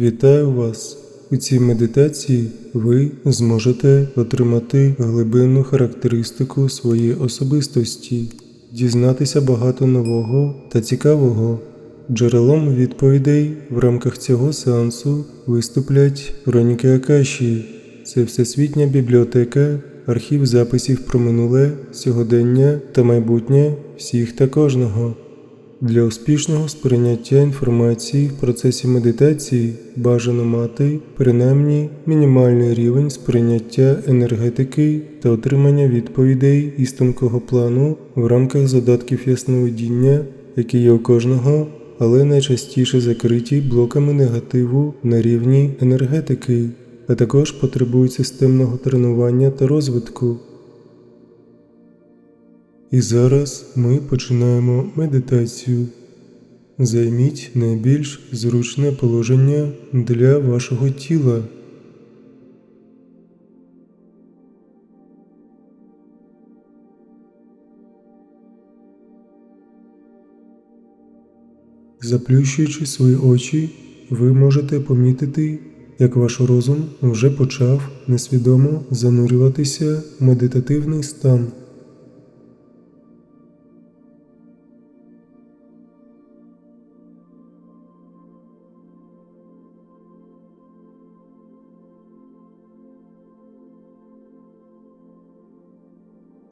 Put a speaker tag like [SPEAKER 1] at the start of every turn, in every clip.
[SPEAKER 1] Вітаю вас! У цій медитації ви зможете отримати глибинну характеристику своєї особистості, дізнатися багато нового та цікавого. Джерелом відповідей в рамках цього сеансу виступлять хроніки Акаші. Це всесвітня бібліотека, архів записів про минуле, сьогодення та майбутнє всіх та кожного. Для успішного сприйняття інформації в процесі медитації бажано мати принаймні мінімальний рівень сприйняття енергетики та отримання відповідей із тонкого плану в рамках задатків ясновидіння, які є у кожного, але найчастіше закриті блоками негативу на рівні енергетики, а також потребують системного тренування та розвитку. І зараз ми починаємо медитацію. Займіть найбільш зручне положення для вашого тіла. Заплющуючи свої очі, ви можете помітити, як ваш розум вже почав несвідомо занурюватися в медитативний стан.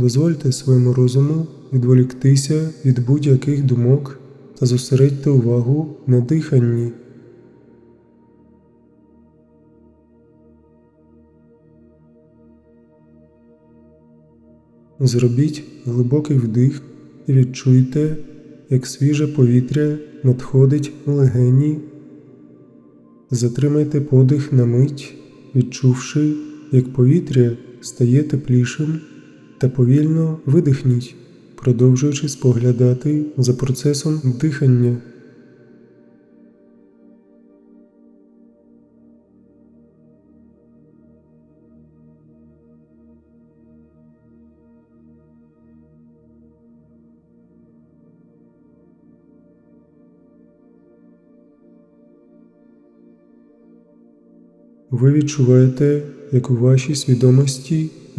[SPEAKER 1] Дозвольте своєму розуму відволіктися від будь-яких думок та зосередьте увагу на диханні. Зробіть глибокий вдих і відчуйте, як свіже повітря надходить у легені. Затримайте подих на мить, відчувши, як повітря стає теплішим та повільно видихніть, продовжуючи споглядати за процесом дихання. Ви відчуваєте, як у вашій свідомості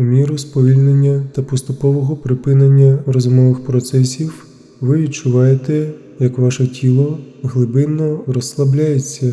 [SPEAKER 1] У міру сповільнення та поступового припинення розумових процесів ви відчуваєте, як ваше тіло глибинно розслабляється.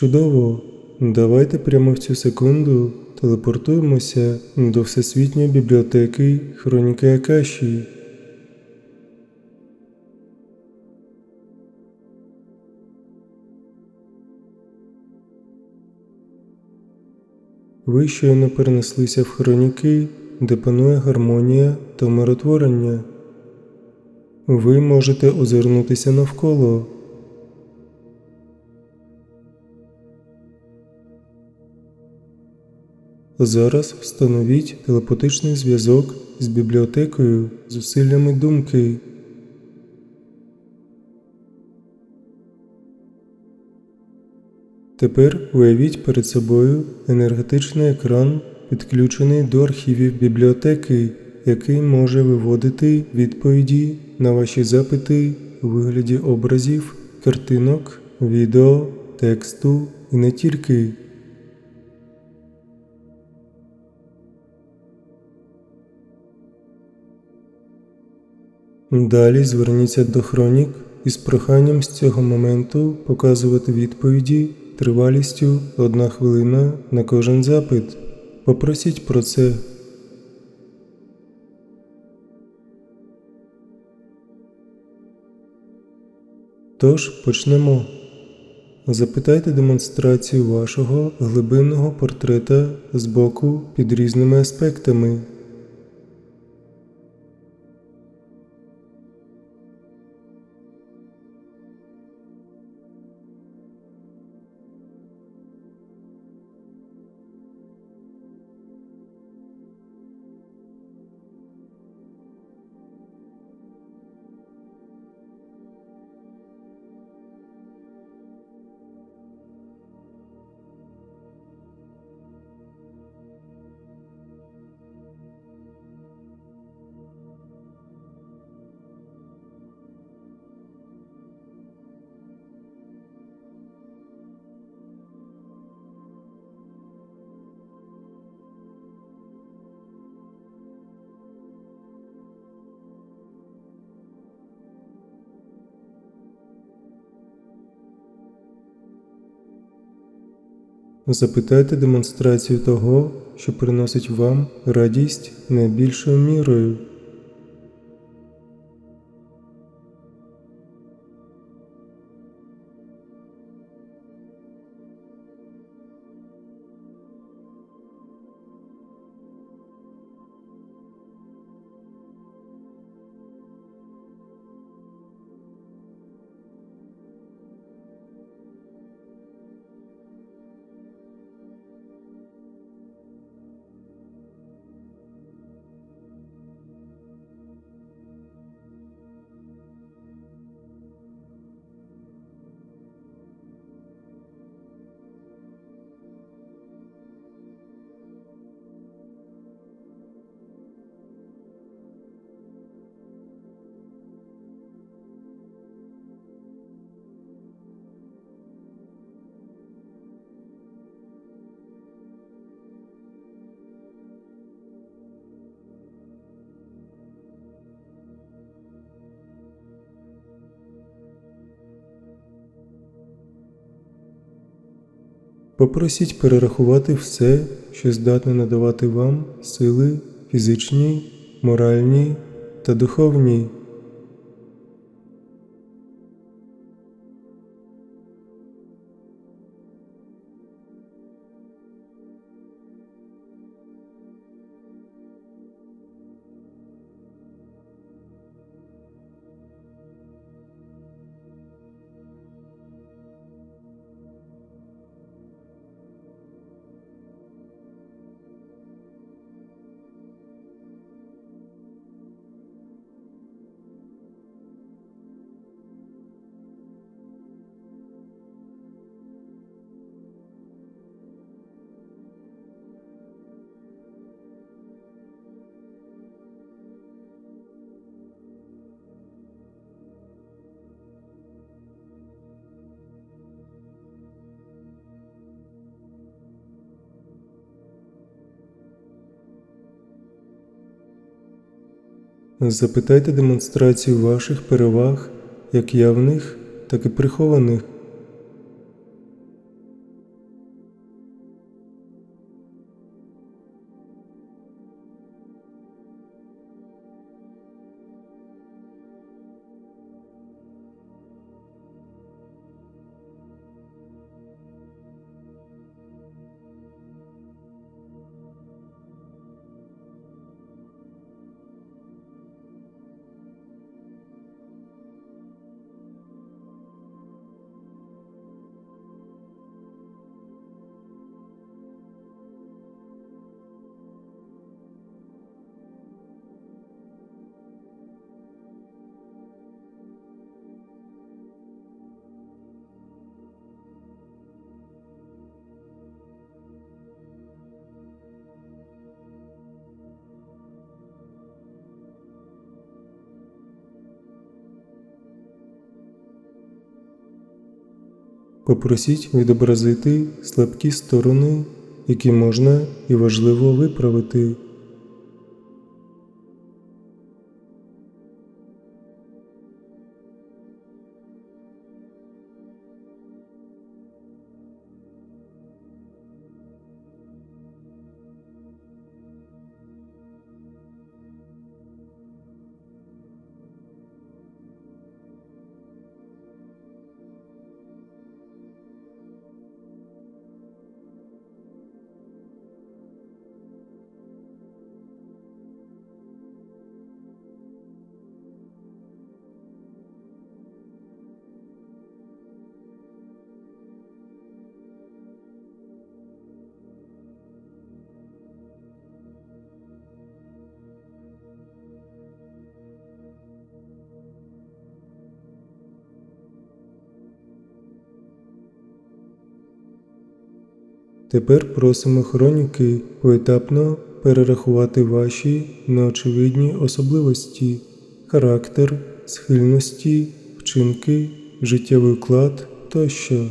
[SPEAKER 1] Чудово! Давайте прямо в цю секунду телепортуємося до Всесвітньої бібліотеки Хроніки Акаші. Ви щойно перенеслися в хроніки, де панує гармонія та миротворення. Ви можете озирнутися навколо. Зараз встановіть телепатичний зв'язок з бібліотекою зусиллями думки. Тепер уявіть перед собою енергетичний екран, підключений до архівів бібліотеки, який може виводити відповіді на ваші запити у вигляді образів, картинок, відео, тексту і не тільки. Далі зверніться до хронік із проханням з цього моменту показувати відповіді тривалістю 1 хвилина на кожен запит. Попросіть про це. Тож почнемо. Запитайте демонстрацію вашого глибинного портрета з боку під різними аспектами. Запитайте демонстрацію того, що приносить вам радість найбільшою мірою. Попросіть перерахувати все, що здатне надавати вам сили фізичні, моральні та духовні. Запитайте демонстрацію ваших переваг, як явних, так і прихованих. Попросіть відобразити слабкі сторони, які можна і важливо виправити. Тепер просимо хроніки поетапно перерахувати ваші неочевидні особливості, характер, схильності, вчинки, життєвий уклад тощо.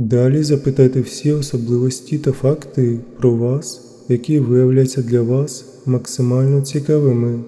[SPEAKER 1] Далі запитайте всі особливості та факти про вас, які виявляться для вас максимально цікавими.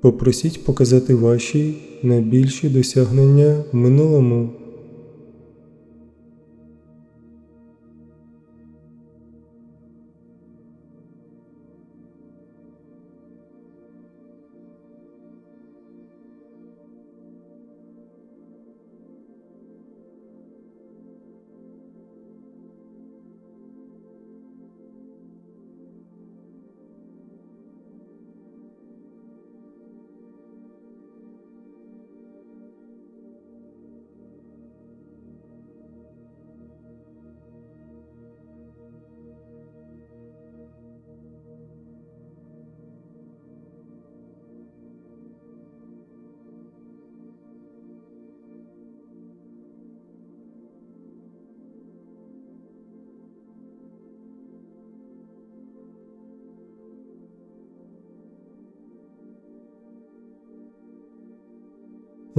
[SPEAKER 1] Попросіть показати ваші найбільші досягнення в минулому.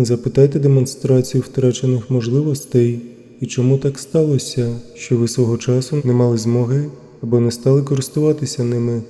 [SPEAKER 1] Запитайте демонстрацію втрачених можливостей і чому так сталося, що ви свого часу не мали змоги або не стали користуватися ними.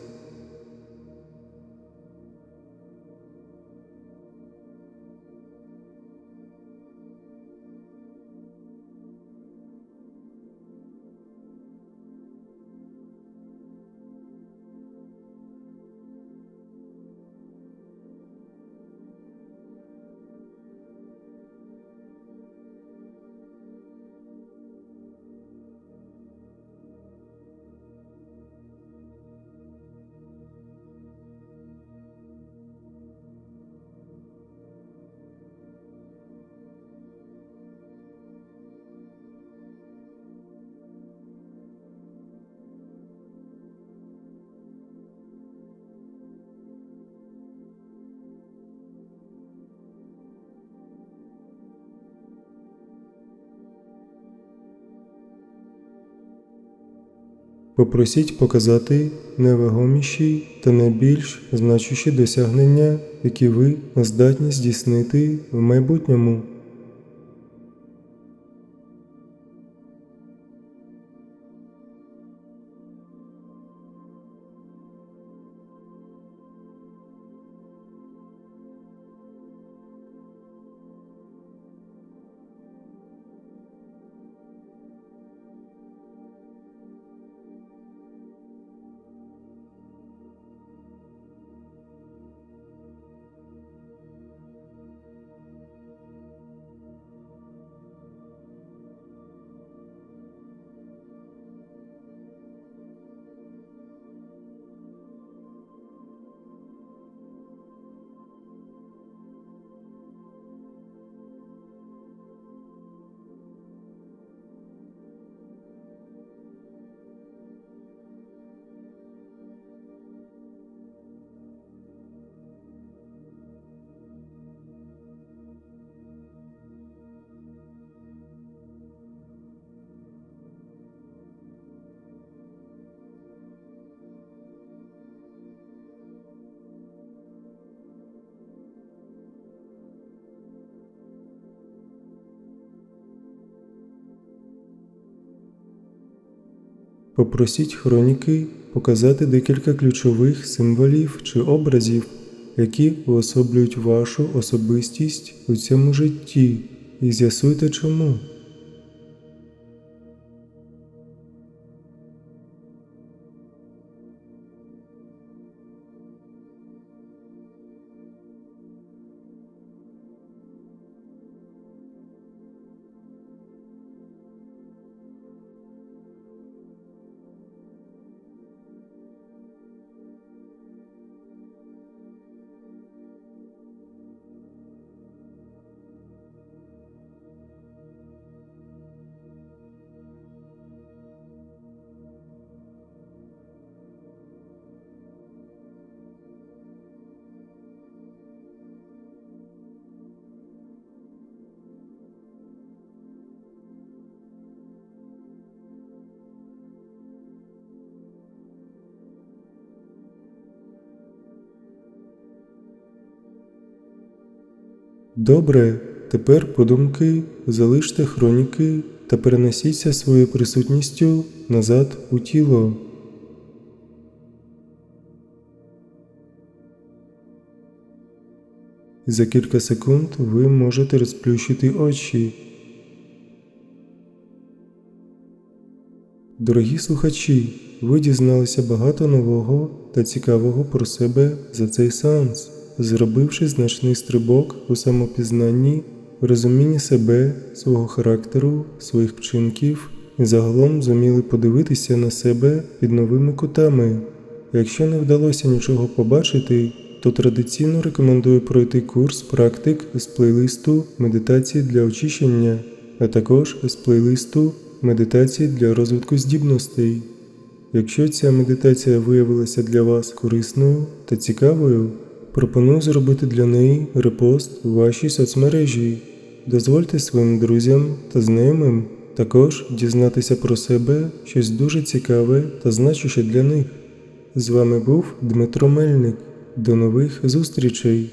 [SPEAKER 1] Попросіть показати найвагоміші та найбільш значущі досягнення, які ви здатні здійснити в майбутньому. Попросіть хроніки показати декілька ключових символів чи образів, які уособлюють вашу особистість у цьому житті, і з'ясуйте чому. Добре, тепер подумки залиште хроніки та перенесіться своєю присутністю назад у тіло. За кілька секунд ви можете розплющити очі. Дорогі слухачі, ви дізналися багато нового та цікавого про себе за цей сеанс, зробивши значний стрибок у самопізнанні, в розумінні себе, свого характеру, своїх вчинків і загалом зуміли подивитися на себе під новими кутами. Якщо не вдалося нічого побачити, то традиційно рекомендую пройти курс практик з плейлисту Медитації для очищення, а також з плейлисту Медитації для розвитку здібностей. Якщо ця медитація виявилася для вас корисною та цікавою, пропоную зробити для неї репост у вашій соцмережі. Дозвольте своїм друзям та знайомим також дізнатися про себе щось дуже цікаве та значуще для них. З вами був Дмитро Мельник. До нових зустрічей!